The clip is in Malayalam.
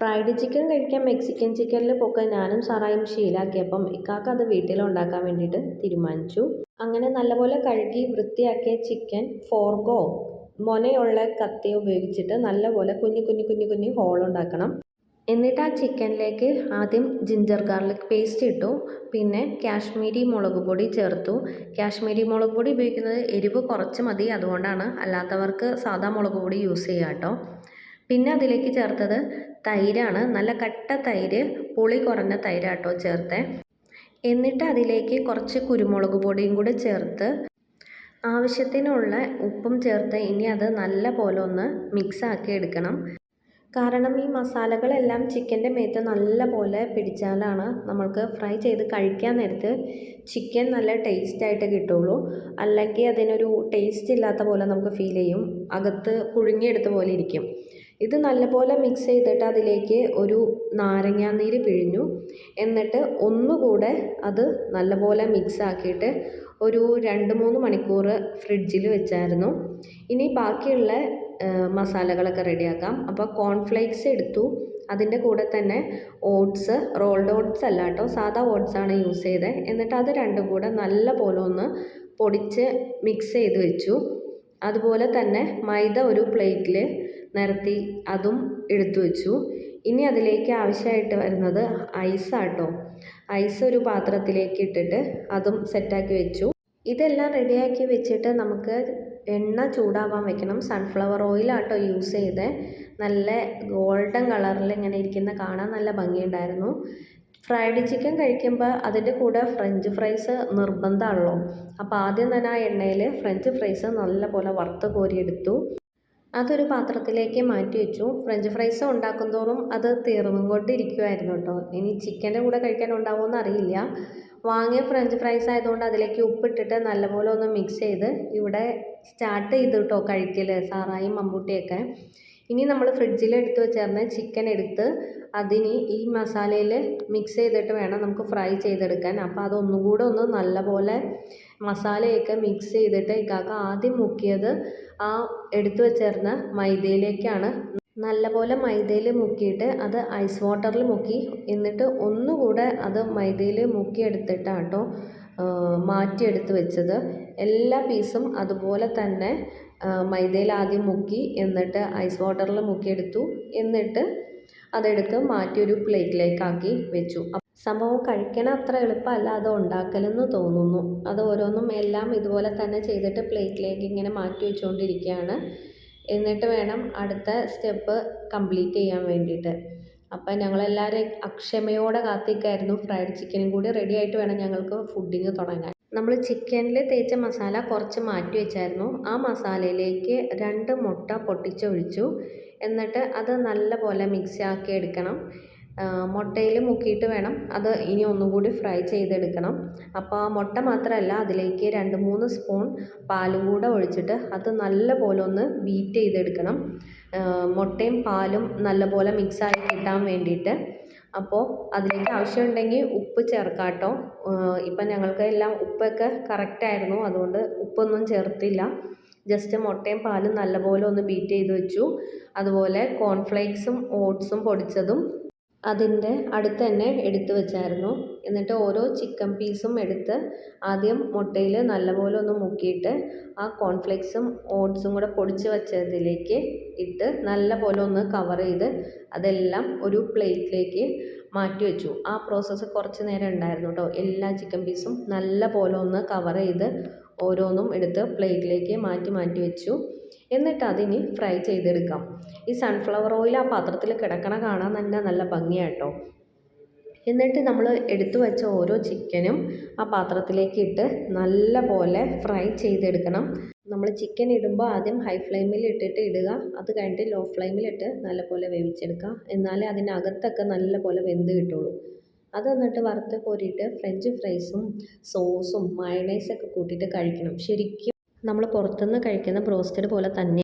ഫ്രൈഡ് ചിക്കൻ കഴിക്കാൻ മെക്സിക്കൻ ചിക്കനിൽ പൊക്കെ ഞാനും സാറായും ശീലാക്കിയപ്പം ഇക്കാക്ക അത് വീട്ടിലുണ്ടാക്കാൻ വേണ്ടിയിട്ട് തീരുമാനിച്ചു. അങ്ങനെ നല്ലപോലെ കഴുകി വൃത്തിയാക്കിയ ചിക്കൻ ഫോർഗോ മൊനയുള്ള കത്തി ഉപയോഗിച്ചിട്ട് നല്ലപോലെ കുഞ്ഞു കുഞ്ഞു കുഞ്ഞു കുഞ്ഞു ഹോളുണ്ടാക്കണം എന്നിട്ട് ആ ചിക്കനിലേക്ക് ആദ്യം ജിഞ്ചർ ഗാർലിക് പേസ്റ്റ് ഇട്ടു. പിന്നെ കാശ്മീരി മുളക് പൊടി ചേർത്തു. കാശ്മീരി മുളക് പൊടി ഉപയോഗിക്കുന്നത് എരിവ് കുറച്ച് മതി അതുകൊണ്ടാണ്. അല്ലാത്തവർക്ക് സാധാ മുളക് പൊടി യൂസ് ചെയ്യാം കേട്ടോ. പിന്നെ അതിലേക്ക് ചേർത്തത് തൈരാണ്. നല്ല കട്ട തൈര് പുളി കുറഞ്ഞ തൈരാട്ടോ ചേർത്തേ. എന്നിട്ട് അതിലേക്ക് കുറച്ച് കുരുമുളക് പൊടിയും കൂടി ചേർത്ത് ആവശ്യത്തിനുള്ള ഉപ്പും ചേർത്ത് ഇനി അത് നല്ല പോലെ ഒന്ന് മിക്സ് ആക്കി എടുക്കണം. കാരണം ഈ മസാലകളെല്ലാം ചിക്കന്റെ മേത്ത് നല്ല പോലെ പിടിച്ചാലാണ് നമ്മൾക്ക് ഫ്രൈ ചെയ്ത് കഴിക്കാൻ നേരത്ത് ചിക്കൻ നല്ല ടേസ്റ്റ് ആയിട്ട് കിട്ടുള്ളൂ. അല്ലെങ്കിൽ അതിനൊരു ടേസ്റ്റ് ഇല്ലാത്ത പോലെ നമുക്ക് ഫീൽ ചെയ്യും. അകത്ത് പുഴുങ്ങിയെടുത്ത പോലെ ഇരിക്കും. ഇത് നല്ലപോലെ മിക്സ് ചെയ്തിട്ട് അതിലേക്ക് ഒരു നാരങ്ങാനീര് പിഴിഞ്ഞു. എന്നിട്ട് ഒന്നുകൂടെ അത് നല്ലപോലെ മിക്സ് ആക്കിയിട്ട് ഒരു രണ്ട് മൂന്ന് മണിക്കൂർ ഫ്രിഡ്ജിൽ വെച്ചായിരുന്നു. ഇനി ബാക്കിയുള്ള മസാലകളൊക്കെ റെഡിയാക്കാം. അപ്പോൾ കോൺഫ്ലേക്സ് എടുത്തു. അതിന്റെ കൂടെ തന്നെ ഓട്സ് റോൾഡ് ഓട്സ് അല്ല കേട്ടോ സാധാ ഓട്സാണ് യൂസ് ചെയ്തത് എന്നിട്ട് അത് രണ്ടും കൂടെ നല്ല പോലെ ഒന്ന് പൊടിച്ച് മിക്സ് ചെയ്ത് വെച്ചു. അതുപോലെ തന്നെ മൈദ ഒരു പ്ലേറ്റിൽ നിരത്തി അതും എടുത്തു വെച്ചു. ഇനി അതിലേക്ക് ആവശ്യമായിട്ട് വരുന്നത് ഐസ് ആട്ടോ. ഐസ് ഒരു പാത്രത്തിലേക്ക് ഇട്ടിട്ട് അതും സെറ്റാക്കി വെച്ചു. ഇതെല്ലാം റെഡിയാക്കി വെച്ചിട്ട് നമുക്ക് എണ്ണ ചൂടാവാൻ വെക്കണം. സൺഫ്ലവർ ഓയിലാട്ടോ യൂസ് ചെയ്ത്. നല്ല ഗോൾഡൻ കളറിൽ ഇങ്ങനെ ഇരിക്കുന്ന കാണാൻ നല്ല ഭംഗിയുണ്ടായിരുന്നു. ഫ്രൈഡ് ചിക്കൻ കഴിക്കുമ്പോൾ അതിന്റെ കൂടെ ഫ്രഞ്ച് ഫ്രൈസ് നിർബന്ധമാണല്ലോ. അപ്പോൾ ആദ്യം തന്നെ ആ എണ്ണയിൽ ഫ്രഞ്ച് ഫ്രൈസ് നല്ലപോലെ വറുത്ത് കോരിയെടുത്തു. അതൊരു പാത്രത്തിലേക്ക് മാറ്റി വെച്ചു. ഫ്രഞ്ച് ഫ്രൈസ് ഉണ്ടാക്കും തോറും അത് തീർന്നും കൊണ്ടിരിക്കുമായിരുന്നു കേട്ടോ. ഇനി ചിക്കന്റെ കൂടെ കഴിക്കാൻ ഉണ്ടാവുമോ അറിയില്ല. വാങ്ങിയ ഫ്രഞ്ച് ഫ്രൈസ് ആയതുകൊണ്ട് അതിലേക്ക് ഉപ്പിട്ടിട്ട് നല്ലപോലെ ഒന്ന് മിക്സ് ചെയ്ത് ഇവിടെ സ്റ്റാർട്ട് ചെയ്തു കേട്ടോ കഴിക്കൽ സാറായും മമ്പൂട്ടിയൊക്കെ ഇനി നമ്മൾ ഫ്രിഡ്ജിൽ എടുത്ത് വെച്ചേർന്ന് ചിക്കൻ എടുത്ത് അതിന് ഈ മസാലയിൽ മിക്സ് ചെയ്തിട്ട് വേണം നമുക്ക് ഫ്രൈ ചെയ്തെടുക്കാൻ. അപ്പോൾ അതൊന്നും കൂടെ ഒന്ന് നല്ലപോലെ മസാലയൊക്കെ മിക്സ് ചെയ്തിട്ട് ഇക്കാക്ക ആദ്യം മുക്കിയത് ആ എടുത്തു വച്ചിരുന്ന മൈദയിലേക്കാണ്. നല്ലപോലെ മൈദയിൽ മുക്കിയിട്ട് അത് ഐസ് വാട്ടറിൽ മുക്കി. എന്നിട്ട് ഒന്നുകൂടെ അത് മൈദയിൽ മുക്കിയെടുത്തിട്ടാണ് കേട്ടോ മാറ്റിയെടുത്ത് വെച്ചത്. എല്ലാ പീസും അതുപോലെ തന്നെ മൈദയിൽ ആദ്യം മുക്കി എന്നിട്ട് ഐസ് വാട്ടറിൽ മുക്കിയെടുത്തു. എന്നിട്ട് അതെടുത്ത് മാറ്റി ഒരു പ്ലേറ്റിലേക്കാക്കി വെച്ചു. സംഭവം കഴിക്കണ അത്ര എളുപ്പമല്ല അത് ഉണ്ടാക്കലെന്ന് തോന്നുന്നു. അത് ഓരോന്നും എല്ലാം ഇതുപോലെ തന്നെ ചെയ്തിട്ട് പ്ലേറ്റിലേക്ക് ഇങ്ങനെ മാറ്റി വെച്ചുകൊണ്ടിരിക്കുകയാണ്. എന്നിട്ട് വേണം അടുത്ത സ്റ്റെപ്പ് കംപ്ലീറ്റ് ചെയ്യാൻ വേണ്ടിയിട്ട്. അപ്പം ഞങ്ങളെല്ലാവരും അക്ഷമയോടെ കാത്തിരിക്കുകയായിരുന്നു ഫ്രൈഡ് ചിക്കനും കൂടി റെഡി ആയിട്ട് വേണം ഞങ്ങൾക്ക് ഫുഡിങ് തുടങ്ങാൻ. നമ്മൾ ചിക്കനിൽ തേച്ച മസാല കുറച്ച് മാറ്റി വെച്ചായിരുന്നു. ആ മസാലയിലേക്ക് രണ്ട് മുട്ട പൊട്ടിച്ചൊഴിച്ചു. എന്നിട്ട് അത് നല്ലപോലെ മിക്സ് ആക്കി എടുക്കണം. മുട്ടയിൽ മുക്കിയിട്ട് വേണം. അത് ഇനി ഒന്നും കൂടി ഫ്രൈ ചെയ്തെടുക്കണം. അപ്പോൾ മുട്ട മാത്രമല്ല അതിലേക്ക് രണ്ട് മൂന്ന് സ്പൂൺ പാലും കൂടെ ഒഴിച്ചിട്ട് അത് നല്ലപോലെ ഒന്ന് ബീറ്റ് ചെയ്തെടുക്കണം. മുട്ടയും പാലും നല്ലപോലെ മിക്സായി കിട്ടാൻ വേണ്ടിയിട്ട്. അപ്പോൾ അതിലേക്ക് ആവശ്യമുണ്ടെങ്കിൽ ഉപ്പ് ചേർക്കാം കേട്ടോ ഇപ്പം ഞങ്ങൾക്ക് എല്ലാം ഉപ്പൊക്കെ കറക്റ്റായിരുന്നു അതുകൊണ്ട് ഉപ്പൊന്നും ചേർത്തില്ല. ജസ്റ്റ് മുട്ടയും പാലും നല്ലപോലെ ഒന്ന് ബീറ്റ് ചെയ്ത് വെച്ചു. അതുപോലെ കോൺഫ്ലേക്സും ഓട്സും പൊടിച്ചതും അതിന്റെ അടുത്ത് തന്നെ എടുത്ത് വെച്ചായിരുന്നു. എന്നിട്ട് ഓരോ ചിക്കൻ പീസും എടുത്ത് ആദ്യം മുട്ടയിൽ നല്ലപോലെ ഒന്ന് മുക്കിയിട്ട് ആ കോൺഫ്ലെക്സും ഓട്സും കൂടെ പൊടിച്ച് വെച്ചതിലേക്ക് ഇട്ട് നല്ലപോലെ ഒന്ന് കവർ ചെയ്ത് അതെല്ലാം ഒരു പ്ലേറ്റിലേക്ക് മാറ്റി വെച്ചു. ആ പ്രോസസ്സ് കുറച്ച് നേരം ഉണ്ടായിരുന്നു കേട്ടോ. എല്ലാ ചിക്കൻ പീസും നല്ലപോലെ ഒന്ന് കവർ ചെയ്ത് ഓരോന്നും എടുത്ത് പ്ലേറ്റിലേക്ക് മാറ്റി മാറ്റി വെച്ചു. എന്നിട്ട് അതിനി ഫ്രൈ ചെയ്തെടുക്കാം. ഈ സൺഫ്ലവർ ഓയിൽ ആ പാത്രത്തിൽ കിടക്കണ കാണാൻ തന്നെ നല്ല ഭംഗിയാട്ടോ. എന്നിട്ട് നമ്മൾ എടുത്തു വെച്ച ഓരോ ചിക്കനും ആ പാത്രത്തിലേക്ക് ഇട്ട് നല്ല പോലെ ഫ്രൈ ചെയ്തെടുക്കണം. നമ്മൾ ചിക്കൻ ഇടുമ്പോൾ ആദ്യം ഹൈ ഫ്ലെയിമിൽ ഇട്ടിട്ട് ഇടുക. അത് കഴിഞ്ഞിട്ട് ലോ ഫ്ലെയിമിലിട്ട് നല്ല പോലെ വേവിച്ചെടുക്കുക. എന്നാലേ അതിനകത്തൊക്കെ നല്ല പോലെ വെന്ത് കിട്ടുള്ളൂ. അത് എന്നിട്ട് വറുത്ത് കോരിയിട്ട് ഫ്രഞ്ച് ഫ്രൈസും സോസും മയണൈസൊക്കെ കൂട്ടിയിട്ട് കഴിക്കണം. ശരിക്കും നമ്മൾ പുറത്തുനിന്ന് കഴിക്കുന്ന ബ്രോസ്റ്റഡ് പോലെ തന്നെ